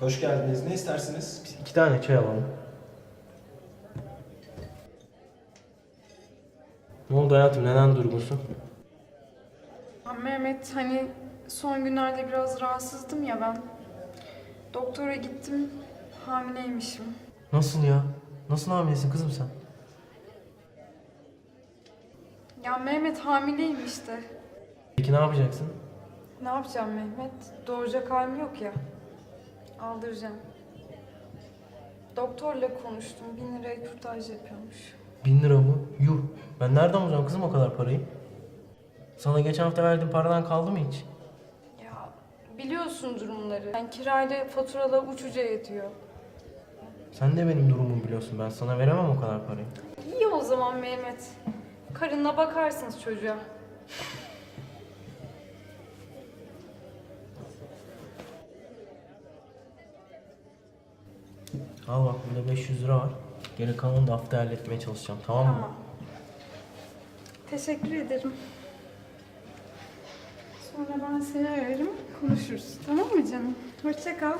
Hoş geldiniz. Ne istersiniz? Biz iki tane çay alalım. Ne oldu hayatım? Neden durgunsun? Ya Mehmet hani son günlerde biraz rahatsızdım ya ben. Doktora gittim. Hamileymişim. Nasıl ya? Nasıl hamilesin kızım sen? Ya Mehmet hamileyim işte. Peki ne yapacaksın? Ne yapacağım Mehmet? Doğuracak halim yok ya. Aldıracağım. Doktorla konuştum. Bin liraya kürtaj yapıyormuş. Bin lira mı? Yuh. Ben nereden bulacağım kızım o kadar parayı? Sana geçen hafta verdiğim paradan kaldı mı hiç? Ya biliyorsun durumları. Yani kirayla faturalar uçuca yetiyor. Sen de benim durumumu biliyorsun. Ben sana veremem o kadar parayı. İyi o zaman Mehmet. Karınla bakarsınız çocuğa. Al bak burada 500 lira var. Geri kalanını da hafta halletmeye çalışacağım. Tamam mı? Tamam. Teşekkür ederim. Sonra ben seni ararım, konuşuruz. Tamam mı canım? Hoşça kal.